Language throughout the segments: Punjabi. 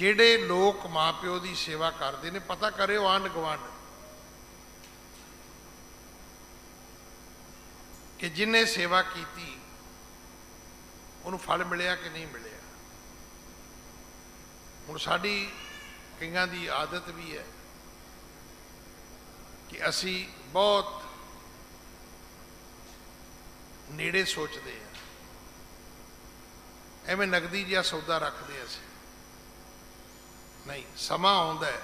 ਜਿਹੜੇ ਲੋਕ ਮਾਪਿਓ ਦੀ ਸੇਵਾ ਕਰਦੇ ਨੇ, ਪਤਾ ਕਰਿਓ ਆਂਢ ਗੁਆਂਢ ਕਿ ਜਿਨੇ ਸੇਵਾ ਕੀਤੀ, ਉਹਨੂੰ ਫਲ ਮਿਲਿਆ ਕਿ ਨਹੀਂ ਮਿਲਿਆ? ਹੁਣ ਸਾਡੀ ਕਈਆਂ ਦੀ ਆਦਤ ਵੀ ਹੈ ਕਿ ਅਸੀਂ ਬਹੁਤ ਨੇੜੇ ਸੋਚਦੇ ਆ ਐਵੇਂ ਨਗਦੀ ਜਿਹਾ ਸੌਦਾ ਰੱਖਦੇ ਅਸੀਂ। ਨਹੀਂ, ਸਮਾਂ ਆਉਂਦਾ ਹੈ।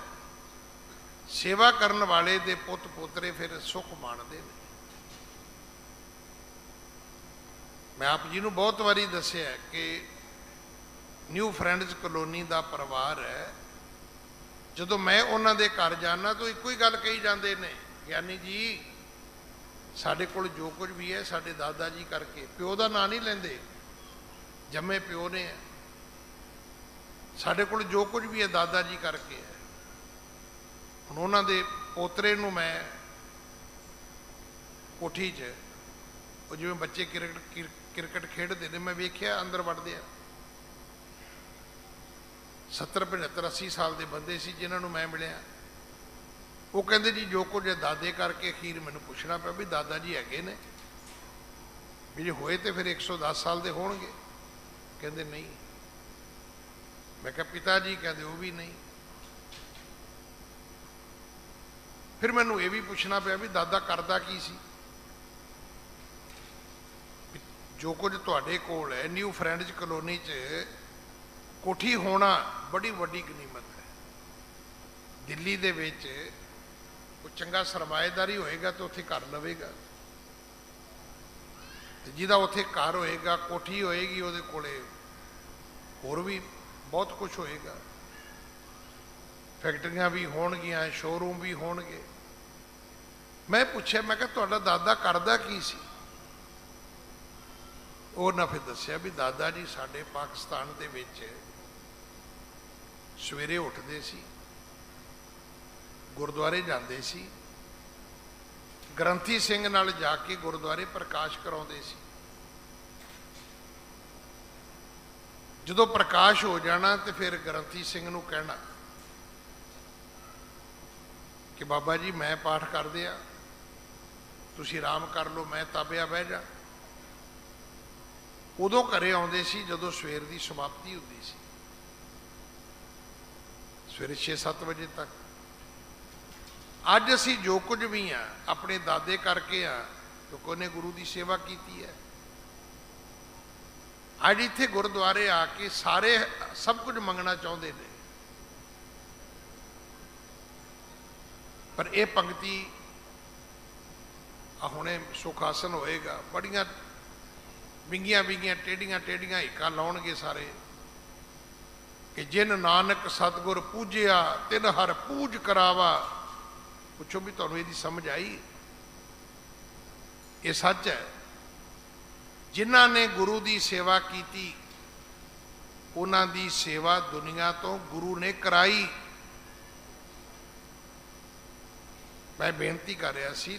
ਸੇਵਾ ਕਰਨ ਵਾਲੇ ਦੇ ਪੁੱਤ ਪੋਤਰੇ ਫਿਰ ਸੁੱਖ ਮਾਣਦੇ ਨੇ। ਮੈਂ ਆਪ ਜੀ ਨੂੰ ਬਹੁਤ ਵਾਰੀ ਦੱਸਿਆ ਕਿ ਨਿਊ ਫਰੈਂਡਸ ਕਲੋਨੀ ਦਾ ਪਰਿਵਾਰ ਹੈ। ਜਦੋਂ ਮੈਂ ਉਹਨਾਂ ਦੇ ਘਰ ਜਾਣਾ ਤਾਂ ਇੱਕੋ ਹੀ ਗੱਲ ਕਹੀ ਜਾਂਦੇ ਨੇ, ਗਿਆਨੀ ਜੀ, ਸਾਡੇ ਕੋਲ ਜੋ ਕੁਝ ਵੀ ਹੈ, ਸਾਡੇ ਦਾਦਾ ਜੀ ਕਰਕੇ, ਪਿਓ ਦਾ ਨਾਂ ਨਹੀਂ ਲੈਂਦੇ, ਜੰਮੇ ਪਿਓ ਨੇ। ਸਾਡੇ ਕੋਲ ਜੋ ਕੁਝ ਵੀ ਹੈ ਦਾਦਾ ਜੀ ਕਰਕੇ ਹੈ। ਹੁਣ ਉਹਨਾਂ ਦੇ ਪੋਤਰੇ ਨੂੰ ਮੈਂ ਕੋਠੀ 'ਚ, ਉਹ ਜਿਵੇਂ ਬੱਚੇ ਕ੍ਰਿਕਟ, ਕ੍ਰਿ- ਕ੍ਰਿਕਟ ਖੇਡਦੇ ਨੇ, ਮੈਂ ਵੇਖਿਆ ਅੰਦਰ ਵੜਦੇ ਆ। 70 75 80 ਸਾਲ ਦੇ ਬੰਦੇ ਸੀ ਜਿਨ੍ਹਾਂ ਨੂੰ ਮੈਂ ਮਿਲਿਆ। ਉਹ ਕਹਿੰਦੇ ਜੀ ਜੋ ਕੁਝ ਇਹ ਦਾਦੇ ਕਰਕੇ ਅਖੀਰ ਮੈਨੂੰ ਪੁੱਛਣਾ ਪਿਆ ਵੀ ਦਾਦਾ ਜੀ ਹੈਗੇ ਨੇ। ਵੀ ਜੇ ਹੋਏ ਤੇ ਫਿਰ 110 ਸਾਲ ਦੇ ਹੋਣਗੇ। ਕਹਿੰਦੇ ਨਹੀਂ। ਮੈਂ ਕਿਹਾ, ਪਿਤਾ ਜੀ ਕਹਿੰਦੇ, ਉਹ ਵੀ ਨਹੀਂ। ਫਿਰ ਮੈਨੂੰ ਇਹ ਵੀ ਪੁੱਛਣਾ ਪਿਆ ਵੀ ਦਾਦਾ ਕਰਦਾ ਕੀ ਸੀ? ਜੋ ਕੁਝ ਤੁਹਾਡੇ ਕੋਲ ਹੈ ਨਿਊ ਫਰੈਂਡਸ ਕਲੋਨੀ 'ਚ ਕੋਠੀ ਹੋਣਾ ਬੜੀ ਵੱਡੀ ਗਨੀਮਤ ਹੈ। ਦਿੱਲੀ ਦੇ ਵਿੱਚ ਕੋਈ ਚੰਗਾ ਸਰਮਾਏਦਾਰੀ ਹੋਏਗਾ ਤਾਂ ਉੱਥੇ ਘਰ ਲਵੇਗਾ। ਤੇ ਜਿਹਦਾ ਉੱਥੇ ਘਰ ਹੋਏਗਾ, ਕੋਠੀ ਹੋਏਗੀ, ਉਹਦੇ ਕੋਲੇ ਹੋਰ ਵੀ ਬਹੁਤ ਕੁਝ ਹੋਏਗਾ। ਫੈਕਟਰੀਆਂ ਵੀ ਹੋਣਗੀਆਂ ਸ਼ੋਰੂਮ ਵੀ ਹੋਣਗੇ। ਮੈਂ ਪੁੱਛਿਆ, ਮੈਂ ਕਿਹਾ, ਤੁਹਾਡਾ ਦਾਦਾ ਕਰਦਾ ਕੀ ਸੀ? ਉਹ ਨਾ ਫਿਰ ਦੱਸਿਆ ਵੀ ਦਾਦਾ ਜੀ ਸਾਡੇ ਪਾਕਿਸਤਾਨ ਦੇ ਵਿੱਚ ਸਵੇਰੇ ਉੱਠਦੇ ਸੀ, ਗੁਰਦੁਆਰੇ ਜਾਂਦੇ ਸੀ, ਗ੍ਰੰਥੀ ਸਿੰਘ ਨਾਲ ਜਾ ਕੇ ਗੁਰਦੁਆਰੇ ਪ੍ਰਕਾਸ਼ ਕਰਾਉਂਦੇ ਸੀ। ਜਦੋਂ ਪ੍ਰਕਾਸ਼ ਹੋ ਜਾਣਾ ਤੇ ਫਿਰ ਗ੍ਰੰਥੀ ਸਿੰਘ ਨੂੰ ਕਹਿਣਾ ਕਿ ਬਾਬਾ ਜੀ, ਮੈਂ ਪਾਠ ਕਰਦੇ ਆ। ਤੁਸੀਂ ਆਰਾਮ ਕਰ ਲਓ, ਮੈਂ ਤਾਬਿਆ ਬਹਿ ਜਾ। ਉਦੋਂ ਘਰੇ ਆਉਂਦੇ ਸੀ, ਜਦੋਂ ਸਵੇਰ ਦੀ ਸਮਾਪਤੀ ਹੁੰਦੀ ਸੀ। ਸਵੇਰੇ 6-7 ਵਜੇ ਤੱਕ। ਅੱਜ ਅਸੀਂ ਜੋ ਕੁਝ ਵੀ ਆ, ਆਪਣੇ ਦਾਦੇ ਕਰਕੇ ਆ, ਕਿਉਂਕਿ ਉਹਨੇ ਗੁਰੂ ਦੀ ਸੇਵਾ ਕੀਤੀ ਹੈ। ਅੱਜ ਇੱਥੇ ਗੁਰਦੁਆਰੇ ਆ ਕੇ ਸਾਰੇ ਸਭ ਕੁਝ ਮੰਗਣਾ ਚਾਹੁੰਦੇ ਨੇ। ਪਰ ਇਹ ਪੰਕਤੀ ਆ ਹੁਣੇ ਸੁਖਾਸਨ ਹੋਏਗਾ। ਬੜੀਆਂ ਵਿੰਗੀਆਂ ਵਿੰਗੀਆਂ ਟੇਡੀਆਂ ਟੇਡੀਆਂ ਹਿੱਕਾਂ ਲਾਉਣਗੇ ਸਾਰੇ ਕਿ ਜਿਨ ਨਾਨਕ ਸਤਗੁਰ ਪੂਜਿਆ, ਤਿਨ ਹਰ ਪੂਜ ਕਰਾਵਾ। ਪੁੱਛੋ ਵੀ ਤੁਹਾਨੂੰ ਇਹਦੀ ਸਮਝ ਆਈ? ਇਹ ਸੱਚ ਹੈ। ਜਿਨ੍ਹਾਂ ਨੇ ਗੁਰੂ ਦੀ ਸੇਵਾ ਕੀਤੀ, ਉਹਨਾਂ ਦੀ ਸੇਵਾ ਦੁਨੀਆ ਤੋਂ ਗੁਰੂ ਨੇ ਕਰਾਈ। ਮੈਂ ਬੇਨਤੀ ਕਰ ਰਿਹਾ ਸੀ